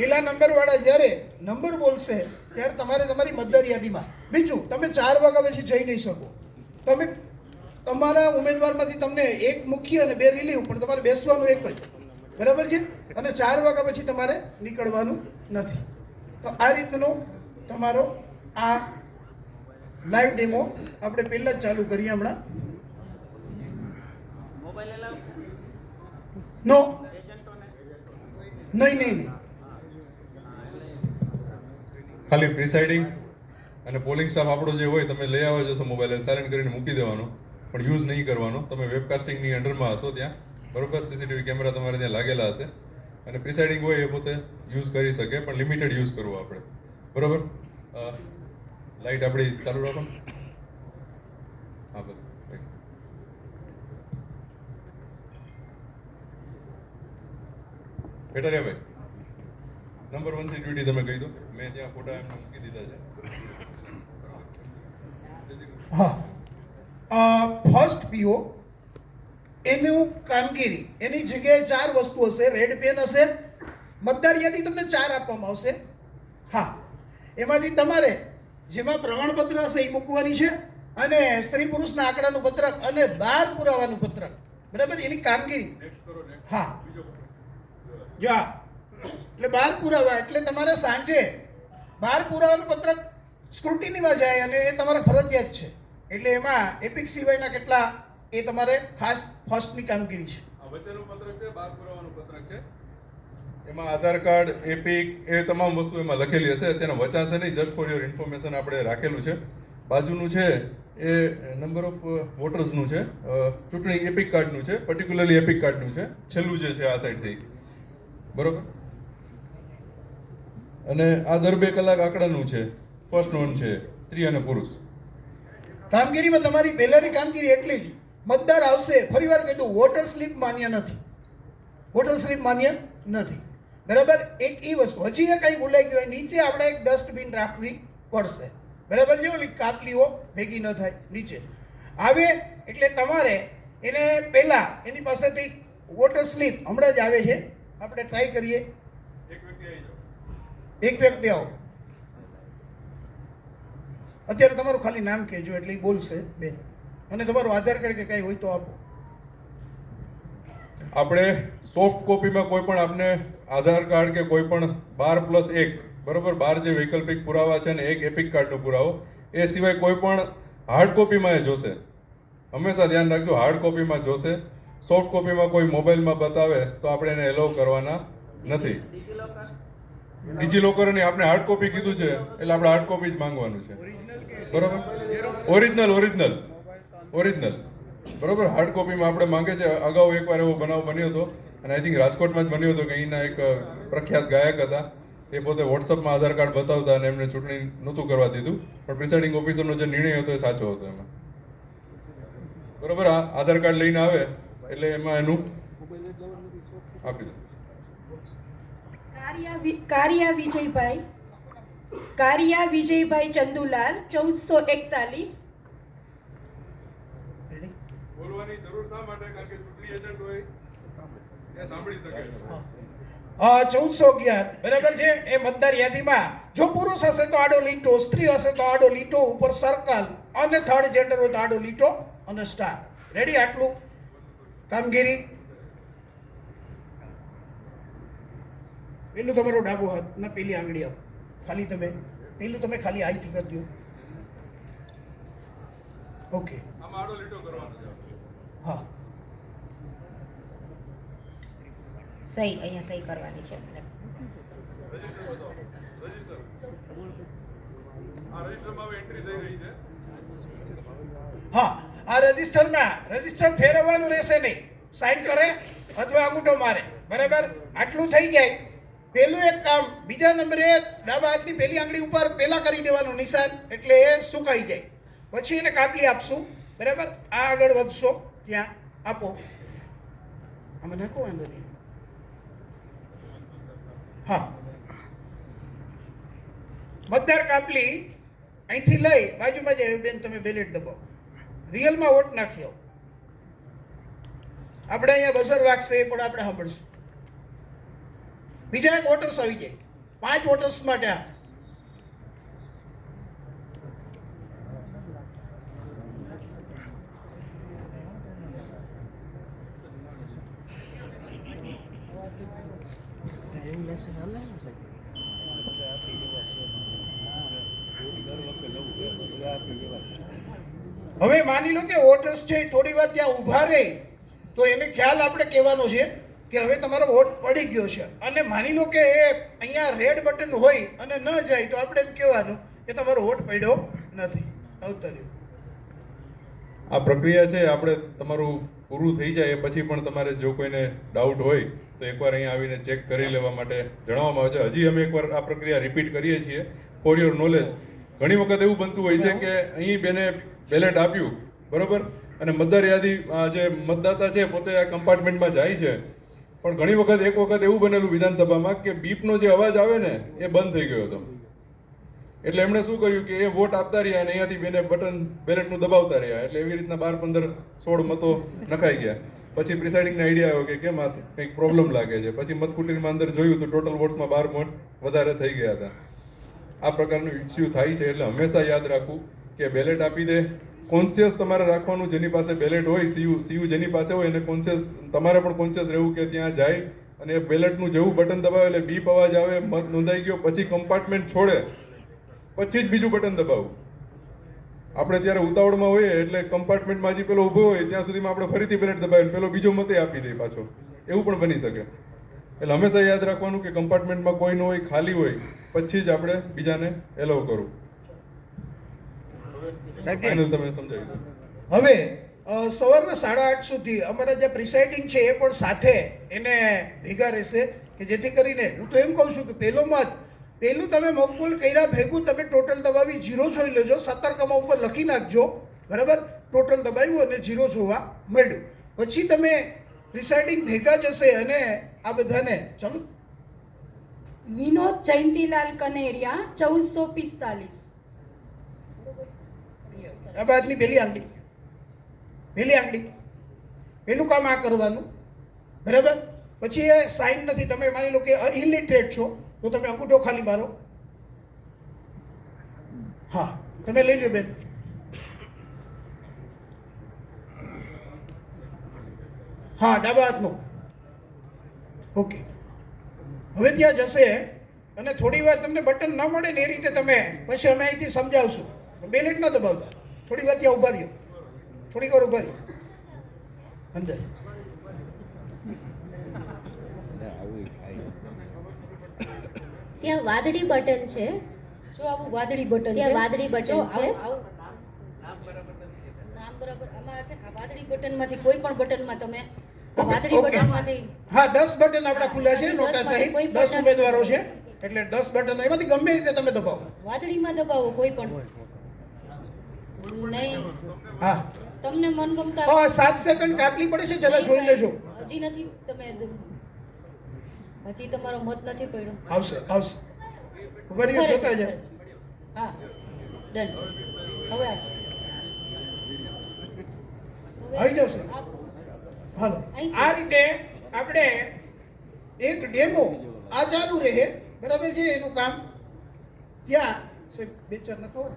પેલા નંબરવાળા જ્યારે નંબર બોલશે ત્યારે તમારે તમારી મતદાર યાદીમાં બીજું તમે ચાર વાગ્યા પછી જઈ નહીં શકો. તમે તમારા ઉમેદવારમાંથી તમને એક મુખ્ય અને બે રિલીવ પણ તમારે બેસવાનું એક જ. બરાબર છે? અને ચાર વાગ્યા પછી તમારે નીકળવાનું નથી. તો આ રીતનો તમારો આ લાઈવ ડેમો આપણે પહેલાં જ ચાલુ કરીએ હમણાં. મોબાઈલ નો નહીં નહીં નહીં. ખાલી પ્રિસાઇડિંગ અને પોલિંગ સ્ટાફ આપણો જે હોય, તમે લઈ આવ્યો જશો મોબાઈલ સાયલેન્ટ કરીને મૂકી દેવાનો. પણ યુઝ નહીં કરવાનો. તમે વેબકાસ્ટિંગની અંડરમાં હશો ત્યાં. બરોબર? સીસીટીવી કેમેરા તમારે ત્યાં લાગેલા હશે. અને પ્રિસાઇડિંગ હોય એ પોતે યુઝ કરી શકે, પણ લિમિટેડ યુઝ કરવો આપણે. બરોબર? લાઇટ આપણી ચાલુ રાખો. હા, બસ. બેટા ભાઈ. નંબર વનથી ડ્યુટી તમે કહી દો. મેં ત્યાં ફોટા એમને મૂકી દીધા છે. હા. ફર્સ્ટ પીઓ એનું કામગીરી એની જગ્યાએ ચાર વસ્તુ હશે રેડ પેન હશે મતદાર યાદી તમને ચાર આપવામાં આવશે. હા. એમાંથી તમારે જેમાં પ્રમાણપત્ર હશે એ મૂકવાની છે અને સ્ત્રી પુરુષના આંકડાનું પત્રક અને બાર પુરાવાનું પત્રક. બરાબર? એની કામગીરી. હા. જો એટલે બાર પુરાવા એટલે તમારે સાંજે બાર પુરાવાનું પત્રક સ્ક્રુટિનીમાં જાય અને એ તમારે ફરજિયાત છે. એટલે એમાં એપિક સિવાયના કેટલા એ તમારે ખાસ ફર્સ્ટની કામગીરી છે. આ વચ્ચેનું પત્રક છે બાર પુરાવાનું પત્રક છે? એમાં આધાર કાર્ડ એપિક એ તમામ વસ્તુ એમાં લખેલી હશે. તેના વચાશે નહીં જસ્ટ ફોર યોર ઇન્ફોર્મેશન આપણે રાખેલું છે. બાજુનું છે એ નંબર ઓફ વોટર્સનું છે. ચૂંટણી એપિક કાર્ડનું છે પર્ટિક્યુલરલી એપિક કાર્ડનું છે. છેલ્લું જે છે આ સાઈડથી બરોબર? અને આ દર બે કલાક આંકડાનું છે. ફર્સ્ટ નોન છે, સ્ત્રી અને પુરુષ. કામગીરીમાં તમારી પહેલાંની કામગીરી એટલી જ. મતદાર આવશે, ફરીવાર કહી દઉં વોટર સ્લીપ માન્ય નથી. વોટર સ્લીપ માન્ય નથી. બરાબર? એક એ વસ્તુ. હજી એ કંઈ ભૂલાઈ ગયું હોય, નીચે આપણે એક ડસ્ટબિન રાખવી પડશે. બરાબર? છે ઓલી કાપલીઓ ભેગી ન થાય, નીચે. આવે એટલે તમારે એને પહેલાં એની પાસેથી વોટર સ્લીપ હમણાં જ આવે છે. આપણે ટ્રાય કરીએ એક વ્યક્તિ આવી જાઓ એક વ્યક્તિ આવો. અત્યારે તમારું ખાલી નામ કહેજો, એટલે એ બોલશે બેન અને તમારું આધાર કાર્ડ કે કાંઈ હોય તો આપો. આપણે સોફ્ટ કોપીમાં કોઈ પણ આપને આધાર કાર્ડ કે કોઈ પણ બાર પ્લસ એક, બરોબર, બાર જે વૈકલ્પિક પુરાવા છે ને એક એપિક કાર્ડનો પુરાવો, એ સિવાય કોઈ પણ હાર્ડ કોપીમાં એ જોશે. હંમેશા ધ્યાન રાખજો, હાર્ડ કોપીમાં જોશે. સોફ્ટ કોપીમાં કોઈ મોબાઈલમાં બતાવે તો આપણે એને એલાઉ કરવાના નથી. ડિજિલોકર ડિજિલોકરની આપણે હાર્ડ કોપી કીધું છે, એટલે આપણે હાર્ડ કોપી જ માંગવાનું છે. બરોબર? ઓરિજિનલ ઓરિજિનલ ઓરિજિનલ બરોબર? હાર્ડ કોપીમાં આપણે માંગે છે. અગાઉ એકવાર એવો બનાવ બન્યો હતો, અને આઈ થિંક રાજકોટમાં જ બન્યો હતો કે અહીંના એક પ્રખ્યાત ગાયક હતા. એ પોતે વોટ્સઅપમાં આધાર કાર્ડ બતાવતા અને એમને ચૂંટણી નહોતું કરવા દીધું. પણ પ્રિસાઇડિંગ ઓફિસરનો જે નિર્ણય હતો એ સાચો હતો એમાં. બરોબર? આધાર કાર્ડ લઈને આવે, એટલે એમાં એનું આપી દો. કારિયા કારિયા વિજયભાઈ કારિયા વિજયભાઈ ચંદુલાલ ચૌદસો એકતાલીસ. બોલવાની જરૂર શા માટે? કારણ કે ચૂંટણી એજન્ટ હોય એ સાંભળી શકે. હા ચૌદસો અગિયાર. બરાબર છે? એ મતદાર યાદીમાં જો પુરુષ હશે તો આડો લીટો સ્ત્રી હશે તો આડો લીટો ઉપર સર્કલ અને થર્ડ જેન્ડર હોય તો આડો લીટો અને સ્ટાર રેડી આટલું? કામગીરી? પેલું તમારો ડાબો હાથ ને પેલી આંગળી આપો ખાલી તમે પેલું તમે ખાલી આઈથી કરી દો. ઓકે. હા. સહી અહીંયા સહી કરવાની છે હા આ રજિસ્ટરમાં રજિસ્ટર ફેરવવાનું રહેશે નહીં. સાઈન કરે અથવા અંગૂઠો મારે. બરાબર? આટલું થઈ જાય. પહેલું એક કામ, બીજા નંબરે ડાબા હાથની પહેલી આંગળી ઉપર પહેલાં કરી દેવાનું નિશાન, એટલે એ સુકાઈ જાય. પછી એને કાપલી આપશું, બરાબર? આ આગળ વધશો, ત્યાં આપો. આમાં નાખો, વાંધો નહીં. હા. મતદાર કાપલી અહીંથી લઈ, બાજુમાં જ બેન, તમે બેલેટ દબાવો. રિયલમાં વોટ નાખ્યો. આપણે અહીંયા બસર વાગશે એ પણ આપણે સાંભળશું. બીજા એક વોટર્સ આવી જાય પાંચ વોટર્સ માટે આ. હવે માની લો કે વોટર્સ છે થોડી વાર ત્યાં ઊભા રહે, તો એને ખ્યાલ આપણે કહેવાનો છે કે હવે તમારો વોટ પડી ગયો છે. અને માની લો કે એ અહીંયા રેડ બટન હોય અને ન જાય તો આપણે એમ કહેવાનું કે તમારો વોટ પડ્યો નથી. અવતર્યું આ પ્રક્રિયા છે, આપણે તમારું પૂરું થઈ જાય એ પછી પણ તમારે જો કોઈને ડાઉટ હોય તો એકવાર અહીંયા આવીને ચેક કરી લેવા માટે જણાવવામાં આવે છે. હજી અમે એકવાર આ પ્રક્રિયા રિપીટ કરીએ છીએ ફોર યોર નોલેજ ઘણી વખત એવું બનતું હોય છે કે અહીં બેને બેલેટ આપ્યું, બરોબર? અને મતદાર યાદી જે મતદાતા છે, પોતે આ કમ્પાર્ટમેન્ટમાં જાય છે. પણ ઘણી વખત એક વખત એવું બનેલું વિધાનસભામાં કે બીપનો જે અવાજ આવે ને, એ બંધ થઈ ગયો હતો. એટલે એમણે શું કર્યું કે એ વોટ આપતા રહ્યા અને અહીંયાથી બેને બટન, બેલેટનું દબાવતા રહ્યા. એટલે એવી રીતના બાર, પંદર, સોળ મતો નખાઈ ગયા. પછી પ્રિસાઇડિંગને આઈડિયા આવ્યો કે કેમ આ કંઈક પ્રોબ્લેમ લાગે છે. પછી મતકુટીરમાં અંદર જોયું તો ટોટલ વોટ્સમાં બાર વોટ વધારે થઈ ગયા હતા. આ પ્રકારનું ઇસ્યુ થાય છે. એટલે હંમેશા યાદ રાખવું કે બેલેટ આપી દે કોન્શિયસ તમારે રાખવાનું જેની પાસે બેલેટ હોય સીયુ સીયુ જેની પાસે હોય, એને કોન્શિયસ તમારે પણ કોન્શિયસ રહેવું કે ત્યાં જાય અને બેલેટનું જેવું બટન દબાવે એટલે બીપ અવાજ આવે, મત નોંધાઈ ગયો, પછી કમ્પાર્ટમેન્ટ છોડે, પછી જ બીજું બટન દબાવવું આપણે ત્યારે ઉતાવળમાં હોઈએ એટલે કમ્પાર્ટમેન્ટમાં હજી પેલો ઊભો હોય, ત્યાં સુધીમાં આપણે ફરીથી બેલેટ દબાવીને પેલો બીજો મતે આપી દઈએ પાછો. એવું પણ બની શકે. એટલે હંમેશા યાદ રાખવાનું કે કમ્પાર્ટમેન્ટમાં કોઈ ન હોય, ખાલી હોય, પછી જ આપણે બીજાને એલાવ કરવું ફાઇનલ તમે સમજાવી દો હવે સવારના સાડા આઠ સુધી અમારા જે પ્રિસાઇડિંગ છે એ પણ સાથે એને ભેગા રહેશે કે જેથી કરીને હું તો એમ કહું છું કે પહેલો મત પહેલું તમે મકબૂલ કર્યા ભેગું તમે ટોટલ દબાવી જીરો જોઈ લેજો સતર્કમાં ઉપર લખી નાખજો બરાબર? ટોટલ દબાવ્યું અને જીરો જોવા મળ્યું. પછી તમે પ્રિસાઇડિંગ ભેગા જશે અને આ બધાને ચાલો. વિનોદ જયંતીલાલ કનેરિયા ચૌદસો પિસ્તાલીસ. આ બાદની પહેલી આંગળી. પહેલી આંગળી. પહેલું કામ આ કરવાનું. બરાબર? પછી એ સાઇન નથી. તમે માની લો કે ઇલિટરેટ છો, તો તમે અંગૂઠો ખાલી મારો. હા, તમે લઈ લ્યો બેન. હા, ડાબા હાથનો. ઓકે. હવે ત્યાં જશે અને થોડી વાર તમને બટન ન મળે ને એ રીતે તમે પછી અમે અહીંથી સમજાવશું. બેલેટ ન દબાવતા. થોડી વાર ત્યાં ઊભા રહ્યો. થોડીક વાર ઊભા રહ્યો. અંદર. ત્યાં વાદળી બટન છે. જો આવું વાદળી બટન છે. ત્યાં વાદળી બટન છે. નામ બરાબર આમાં છે. આ વાદળી બટનમાંથી કોઈ પણ બટનમાં તમે વાદળી. બટનમાંથી હા દસ બટન આપણા ખુલ્લા છે નોટા સહિત દસ બટન- ઉમેદવારો છે. એટલે દસ બટન એમાંથી ગમે રીતે તમે દબાવો. વાદળીમાં દબાવો કોઈ પણ. નહીં. હા. તમને મનગમતા હા સાત સેકન્ડ કાપલી પડે છે જરા જોઈ લેજો. હજી નથી તમે હજી તમારો મત નથી પડ્યો. આવશે આવશે. ઊભા રહ્યો જોતા. હા ડન હવે આ આવી જાવ સર હાલો. આ રીતે આપણે એક ડેમો આ ચાલુ રહે બરાબર છે એનું કામ? ત્યાં બે ચાર નખાવો